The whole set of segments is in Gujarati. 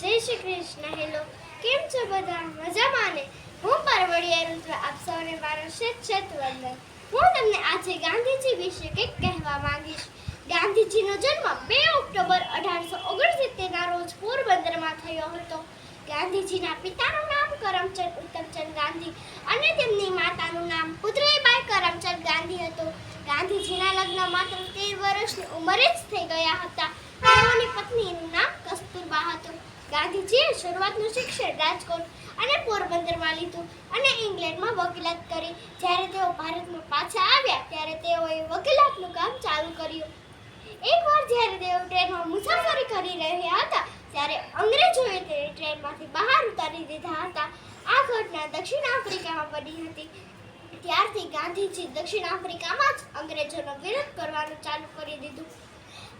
જય શ્રી કૃષ્ણ. હેલો કેમ છો બધા? મજામાં ને? હું પરવડિયા રુદ્ર આપ સૌને મારો શત વંદન હું તમને આજે ગાંધીજી વિશે કંઈક કહેવા માંગીશ. ગાંધીજીનો જન્મ બે ઓક્ટોબર અઢારસો ઓગણસિત્તેરના રોજ પોરબંદરમાં થયો હતો. ગાંધીજીના પિતાનું નામ કરમચંદ ઉત્તમચંદ ગાંધી અને તેમની માતાનું નામ પુતળીબાઈ કરમચંદ ગાંધી હતું. ગાંધીજીના લગ્ન માત્ર તેર વર્ષની ઉંમરે જ થઈ ગયા હતા. તેઓની પત્નીનું નામ ગાંધીજીએ શરૂઆતનું શિક્ષણ રાજકોટ અને પોરબંદરમાં લીધું અને ઇંગ્લેન્ડમાં વકીલાત કરી. જ્યારે તેઓ ભારતમાં પાછા આવ્યા, ત્યારે તેઓએ વકીલાતનું કામ ચાલુ કર્યું. એકવાર જ્યારે તેઓ ટ્રેનમાં મુસાફરી કરી રહ્યા હતા, ત્યારે અંગ્રેજોએ તેને ટ્રેનમાંથી બહાર ઉતારી દીધા હતા. આ ઘટના દક્ષિણ આફ્રિકામાં બની હતી. ત્યારથી ગાંધીજી દક્ષિણ આફ્રિકામાં જ અંગ્રેજોનો વિરોધ કરવાનું ચાલુ કરી દીધું.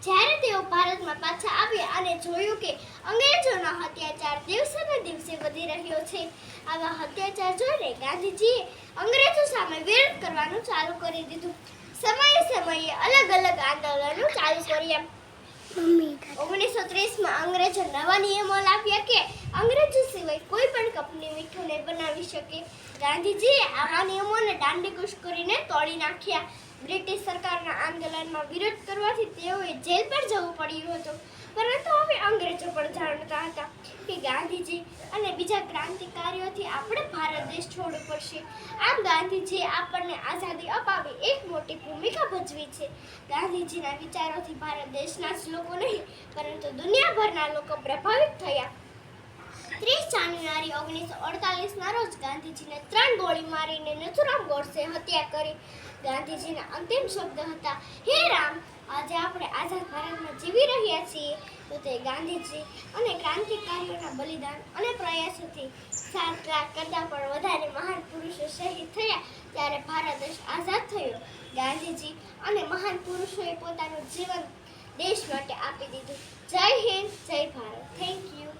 જ્યારે તેઓ ભારતમાં પાછા આવ્યા અને જોયું કે અંગ્રેજોનો અત્યાચાર દિવસે ને દિવસે વધી રહ્યો છે, આવા અત્યાચાર જોઈને ગાંધીજીએ અંગ્રેજો સામે વિરોધ કરવાનું ચાલુ કરી દીધું. સમયે સમયે અલગ અલગ આંદોલનો ચાલુ કર્યા. ઓગણીસો ત્રીસમાં અંગ્રેજો નવા નિયમો લાવ્યા કે અંગ્રેજો સિવાય કોઈ પણ કંપની મીઠું નહીં બનાવી શકે. ગાંધીજીએ આવા નિયમોને દાંડીકૂશ કરીને તોડી નાખ્યા. બ્રિટિશ સરકારના આંદોલનમાં વિરોધ કરવાથી તેઓએ જેલ પર જવું પડ્યું હતું. પરંતુ હવે અંગ્રેજો પણ જાણતા હતા કે ગાંધીજી અને બીજા ક્રાંતિકારીઓથી આપણે ભારત દેશ છોડવો પડશે. આમ ગાંધીજીએ આપણને આઝાદી અપાવી એક મોટી ભૂમિકા ભજવી છે. ગાંધીજીના વિચારોથી ભારત દેશના જ લોકો નહીં, પરંતુ દુનિયાભરના લોકો પ્રભાવિત થયા. ત્રીસ જાન્યુઆરી ઓગણીસો અડતાલીસના રોજ ગાંધીજીને ત્રણ ગોળી મારીને નથુરામ ગોડસે હત્યા કરી. ગાંધીજીના અંતિમ શબ્દ હતા. હે રામ, આજે આપણે આઝાદ ભારતમાં જીવી રહ્યા છીએ. તો તે ગાંધીજી અને ક્રાંતિકારીઓના બલિદાન અને પ્રયાસોથી સાત લાખ કરતાં પણ વધારે મહાન પુરુષો શહીદ થયા ત્યારે ભારત દેશ આઝાદ થયો. ગાંધીજી અને મહાન પુરુષોએ પોતાનું જીવન દેશ માટે આપી દીધું. જય હિન્દ, જય ભારત. Thank you